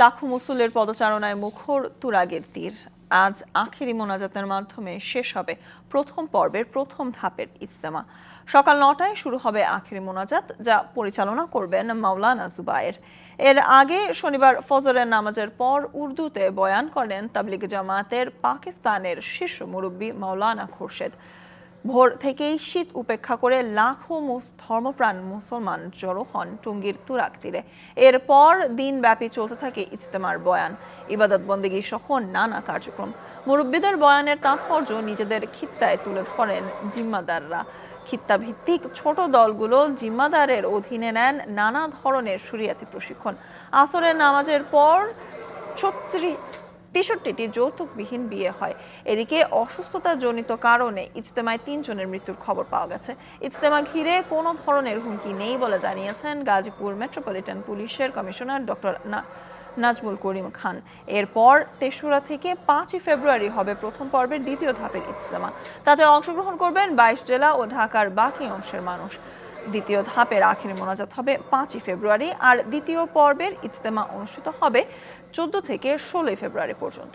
লাখো মুসুলের পদচারণায় মুখর তুরাগের তীর। আজ আখেরি মোনাজাতের মাধ্যমে শেষ হবে প্রথম পর্বের প্রথম ধাপের ইজতেমা। সকাল নটায় শুরু হবে আখেরি মোনাজাত, যা পরিচালনা করবেন মাওলানা জুবায়ের। এর আগে শনিবার ফজরের নামাজের পর উর্দুতে বয়ান করেন তাবলিগ জামাতের পাকিস্তানের শীর্ষ মুরব্বী মাওলানা খোরশেদ। ভোর থেকেই শীত উপেক্ষা করে লাখো ধর্মপ্রাণ মুসলমান জড়ো হন টুঙ্গির তুরাক তীরে এরপর দিনব্যাপী চলতে থাকে ইজতেমার বয়ান ইবাদত বন্দেগী সহ নানা কার্যক্রম। মুরব্বীদের বয়ানের তাৎপর্য নিজেদের খিত্তায় তুলে ধরেন জিম্মাদাররা। খিত্তা ভিত্তিক ছোট দলগুলো জিম্মাদারের অধীনে নেন নানা ধরনের শুরিয়াতি প্রশিক্ষণ। আসরের নামাজের পর ছত্রিশ তেষট্টিটি যৌতুকবিহীন বিয়ে হয়। এদিকে অসুস্থতাজনিত কারণে ইজতেমায় তিনজনের মৃত্যুর খবর পাওয়া গেছে। ইজতেমা ঘিরে কোনো ধরনের হুমকি নেই বলে জানিয়েছেন গাজীপুর মেট্রোপলিটন পুলিশের কমিশনার ডক্টর না, নাজমুল করিম খান। এরপর তেসরা থেকে পাঁচই ফেব্রুয়ারি হবে প্রথম পর্বের দ্বিতীয় ধাপের ইজতেমা। তাতে অংশগ্রহণ করবেন বাইশ জেলা ও ঢাকার বাকি অংশের মানুষ। দ্বিতীয় ধাপের আখেরি মোনাজাত হবে পাঁচই ফেব্রুয়ারি আর দ্বিতীয় পর্বের ইজতেমা অনুষ্ঠিত হবে চোদ্দ থেকে ষোলোই ফেব্রুয়ারি পর্যন্ত।